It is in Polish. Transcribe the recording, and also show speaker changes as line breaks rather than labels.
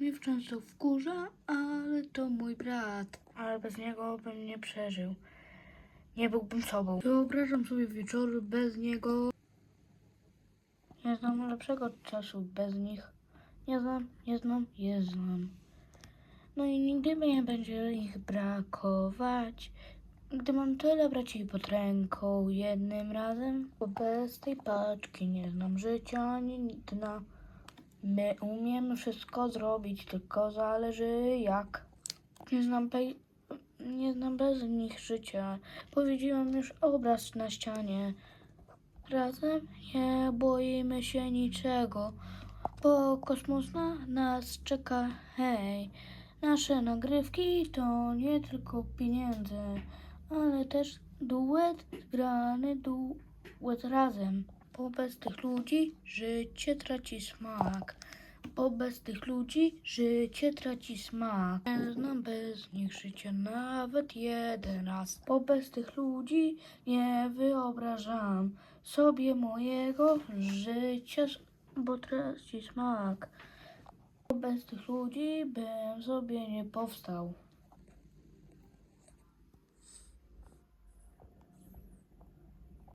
mnie często wkurza, ale to mój brat. Ale bez niego bym nie przeżył. Nie byłbym sobą. Wyobrażam sobie wieczory bez niego. Nie znam lepszego czasu bez nich. Nie znam, nie znam, nie znam. No i nigdy mi nie będzie ich brakować. Gdy mam tyle braci pod ręką jednym razem, bo bez tej paczki nie znam życia ani dna. My umiemy wszystko zrobić, tylko zależy jak. Nie znam, nie znam bez nich życia. Powiedziałem już obraz na ścianie. Razem nie boimy się niczego, bo kosmos na nas czeka, hej. Nasze nagrywki to nie tylko pieniądze, ale też duet, grany duet razem. Bo bez tych ludzi życie traci smak. Bo bez tych ludzi życie traci smak. Nie znam bez nich życia nawet jeden raz. Bo bez tych ludzi nie wyobrażam sobie mojego życia, bo traci smak. Bo bez tych ludzi bym sobie nie powstał.